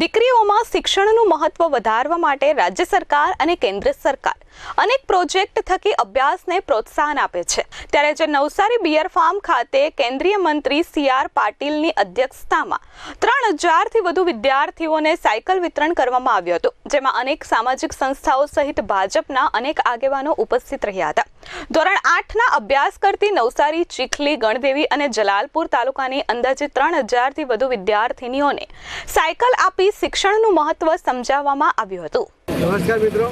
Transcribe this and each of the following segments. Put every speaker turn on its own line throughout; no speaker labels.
દીકરીઓમાં શિક્ષણનું મહત્વ વધારવા માટે રાજ્ય સરકાર અને કેન્દ્ર સરકાર અનેક પ્રોજેક્ટ થકી અભ્યાસને પ્રોત્સાહન આપે છે. ત્યારે જે નવસારી બિયર ફાર્મ ખાતે કેન્દ્રીય મંત્રી સી આર પાટીલની અધ્યક્ષતામાં ત્રણ હજારથી વધુ વિદ્યાર્થીઓને સાયકલ વિતરણ કરવામાં આવ્યું હતું, જેમાં અનેક સામાજિક સંસ્થાઓ સહિત ભાજપના અનેક આગેવાનો ઉપસ્થિત રહ્યા હતા. ધોરણ આઠના અભ્યાસ કરતી નવસારી, ચીખલી, ગણદેવી અને જલાલપુર તાલુકાની અંદાજે ત્રણ હજારથી વધુ વિદ્યાર્થીનીઓને સાયકલ આપી શિક્ષણનું મહત્વ સમજાવવામાં આવ્યું હતું.
નમસ્કાર મિત્રો.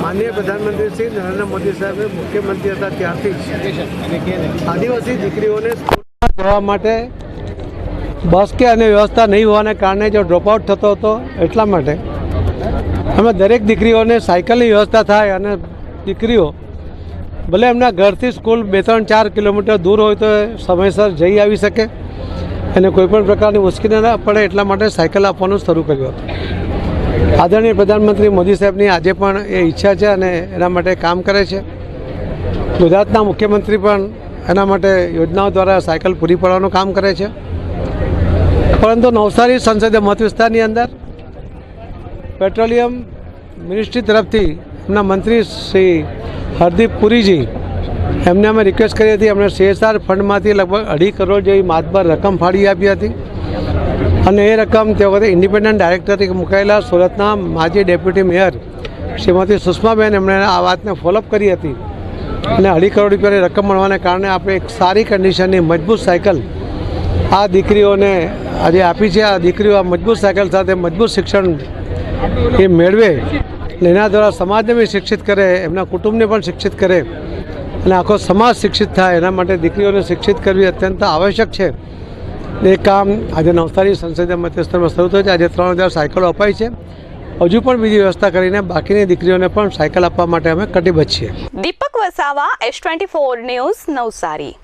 માનનીય પ્રધાનમંત્રી શ્રી નરેન્દ્ર મોદી સાહેબે મુખ્યમંત્રી હતા ત્યારથી આદિવાસી દીકરીઓને જવા માટે બસ કે અને વ્યવસ્થા નહીં હોવાને કારણે જો ડ્રોપઆઉટ થતો હતો એટલા માટે અમે દરેક દીકરીઓને સાયકલની વ્યવસ્થા થાય અને દીકરીઓ ભલે એમના ઘરથી સ્કૂલ બે ત્રણ ચાર કિલોમીટર દૂર હોય તો સમયસર જઈ આવી શકે. અને કોઈપણ પ્રકારની મુશ્કેલી ન પડે એટલા માટે સાયકલ આપવાનું શરૂ કર્યું હતું. આદરણીય પ્રધાનમંત્રી મોદી સાહેબની આજે પણ એ ઈચ્છા છે અને એના માટે કામ કરે છે. ગુજરાતના મુખ્યમંત્રી પણ એના માટે યોજનાઓ દ્વારા સાયકલ પૂરી પાડવાનું કામ કરે છે. પરંતુ નવસારી સંસદીય મત વિસ્તારની અંદર પેટ્રોલિયમ મિનિસ્ટ્રી તરફથી એમના મંત્રી શ્રી હરદીપ પુરીજી એમને અમે રિક્વેસ્ટ કરી હતી એમણે સીએસઆર ફંડમાંથી લગભગ અઢી કરોડ જેવી માતબર રકમ ફાળવી આપી હતી. અને એ રકમ તે વખતે ઇન્ડિપેન્ડન્ટ ડાયરેક્ટર મુકાયેલા સુરતના માજી ડેપ્યુટી મેયર શ્રીમતી સુષ્માબેન એમણે આ વાતને ફોલોઅપ કરી હતી. અને અઢી કરોડ રૂપિયાની રકમ મળવાને કારણે આપણે એક સારી કન્ડિશનની મજબૂત સાયકલ આ દીકરીઓને આજે આપી છે. આ દીકરીઓ આ મજબૂત સાયકલ સાથે મજબૂત શિક્ષણ એ મેળવે એના દ્વારા સમાજને બી શિક્ષિત કરે, એમના કુટુંબને પણ શિક્ષિત કરે. અને આખો સમાજ શિક્ષિત થાય, એના માટે દીકરીઓને શિક્ષિત કરવી અત્યંત આવશ્યક છે. એ કામ આજે નવસારી સંસદીય મધ્યસ્થરમાં શરૂ થયું છે. આજે ત્રણ હજાર સાયકલો અપાઈ છે. હજુ પણ બીજી વ્યવસ્થા કરીને બાકીની દીકરીઓને પણ સાયકલ આપવા માટે અમે કટિબદ્ધ છીએ.
Deepak Vasava, S twenty four news, Navsari.